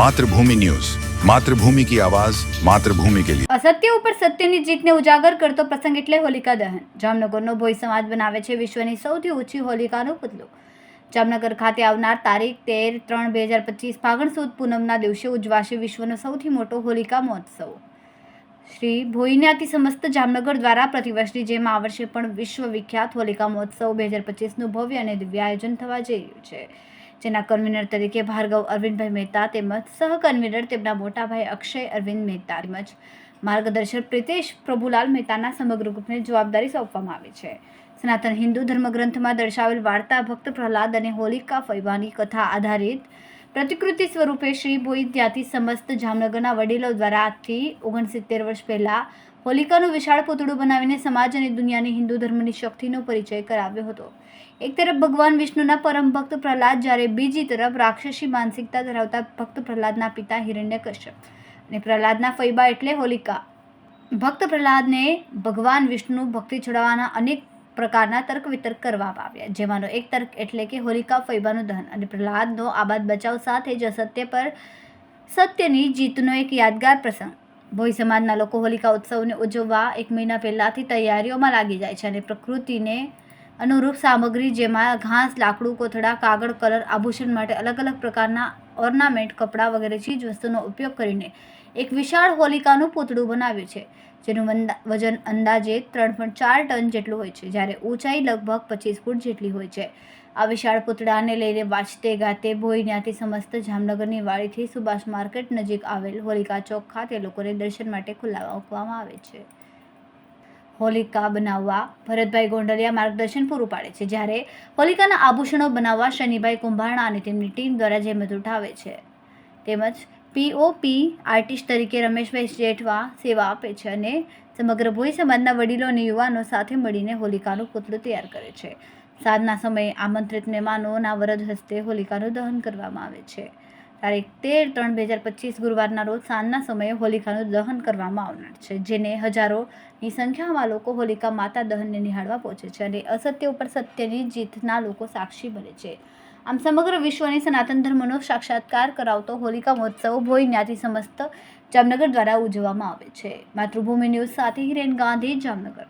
Mathrubhumi news. Mathrubhumi કી આવાજ, માતૃભૂમિ કે લિયે અસત્ય ઉપર સત્યની જીતને ઉજાગર કરતો પ્રસંગ એટલે હોલિકા દહન. જામનગરનો ભોઈ સમાજ બનાવે છે વિશ્વની સૌથી ઊંચી હોલિકાનો પુતલો જામનગર ખાતે આવનાર તારીખ તેર ત્રણ બે હજાર પચીસ ફાગણ સુદ પૂનમના દિવસે ઉજવાશે વિશ્વનો સૌથી મોટો હોલિકા મહોત્સવ. શ્રી ભોઈને ભોઈનાથી સમસ્ત જામનગર દ્વારા પ્રતિવર્ષની જેમ આ વર્ષે પણ વિશ્વ વિખ્યાત હોલિકા મહોત્સવ બે હજાર પચીસનું ભવ્ય અને દિવ્ય આયોજન થવા જઈ રહ્યું છે. જેના કન્વીનર તરીકે ભાર્ગવ અરવિંદભાઈ મહેતા તેમજ સહ કન્વીનર તેમના મોટાભાઈ અક્ષય અરવિંદ મહેતા તેમજ માર્ગદર્શક પ્રિતેશ પ્રભુલાલ મહેતાના સમગ્ર ગ્રુપને જવાબદારી સોંપવામાં આવી છે. સનાતન હિન્દુ ધર્મગ્રંથમાં દર્શાવેલ વાર્તા ભક્ત પ્રહલાદ અને હોલિકા ફૈવાની કથા આધારિત પ્રતિકૃતિ સ્વરૂપે શ્રી ભોઈ ત્યાંથી સમસ્ત જામનગરના વડીલો દ્વારા આજથી ઓગણસિત્તેર વર્ષ પહેલાં હોલિકાનું વિશાળ પૂતળું બનાવીને સમાજ અને દુનિયાની હિન્દુ ધર્મની શક્તિનો પરિચય કરાવ્યો હતો. એક તરફ ભગવાન વિષ્ણુના પરમ ભક્ત પ્રહલાદ, જ્યારે બીજી તરફ રાક્ષસી માનસિકતા ધરાવતા ભક્ત પ્રહલાદના પિતા હિરણ્યકશ્યપ અને પ્રહલાદના ફૈબા એટલે હોલિકા. ભક્ત પ્રહલાદને ભગવાન વિષ્ણુ ભક્તિ છોડાવવાના અનેક પ્રકારના તર્ક વિતર્ક કરવામાં આવ્યા, જેમાંનો એક તર્ક એટલે કે હોલિકા ફૈબાનું દહન અને પ્રહલાદનો આબાદ બચાવ સાથે જ અસત્ય પર સત્યની જીતનો એક યાદગાર પ્રસંગ. ભોઈ સમાજના લોકો હોલિકા ઉત્સવને ઉજવવા એક મહિના પહેલાંથી તૈયારીઓમાં લાગી જાય છે અને પ્રકૃતિને અનુરૂપ સામગ્રી જેમાં ઘાસ, લાકડું, કોથળા, કાગળ, કલર, આભૂષણ માટે અલગ અલગ પ્રકારના ઓર્નામેન્ટ, કપડાં વગેરે ચીજ વસ્તુનો ઉપયોગ કરીને એક વિશાળ હોલિકાનું પૂતળું બનાવ્યું છે, જેનું વજન અંદાજે ત્રણ પોઈન્ટ ચાર ટન જેટલું હોય છે, જ્યારે ઊંચાઈ લગભગ પચીસ ફૂટ જેટલી હોય છે. આ વિશાળ પૂતળાને લઈને વાંચતે ગાતે ભોઈ જ્ઞાતિ સમસ્ત જામનગરની વાડીથી સુભાષ માર્કેટ નજીક આવેલ હોલિકા ચોક ખાતે લોકોને દર્શન માટે ખુલ્લા મૂકવામાં આવે છે. હોલિકા બનાવવા ભરતભાઈ ગોંડલિયા માર્ગદર્શન પૂરું પાડે છે, જ્યારે હોલિકાના આભૂષણો બનાવવા શનિભાઈ કુંભાણા અને તેમની ટીમ દ્વારા જહેમત ઉઠાવે છે. તેમજ પીઓપી આર્ટિસ્ટ તરીકે રમેશભાઈ જેઠવા સેવા આપે છે અને સમગ્ર ભોઈ સમાજના વડીલો અને યુવાનો સાથે મળીને હોલિકાનું પુતળું તૈયાર કરે છે. સાંજના સમયે આમંત્રિત મહેમાનોના વરદ હસ્તે હોલિકાનું દહન કરવામાં આવે છે. તારીખ તેર ત્રણ બે હજાર પચીસ ગુરુવારના રોજ સાંજના સમયે હોલિકાનું દહન કરવામાં આવનાર છે, જેને હજારોની સંખ્યામાં લોકો હોલિકા માતા દહનને નિહાળવા પહોંચે છે અને અસત્ય ઉપર સત્યની જીતના લોકો સાક્ષી બને છે. આમ સમગ્ર વિશ્વને સનાતન ધર્મનો સાક્ષાત્કાર કરાવતો હોલિકા મહોત્સવ ભોઈ જ્ઞાતિ સમસ્ત જામનગર દ્વારા ઉજવવામાં આવે છે. માતૃભૂમિ ન્યૂઝ સાથે હિરેન ગાંધી, જામનગર.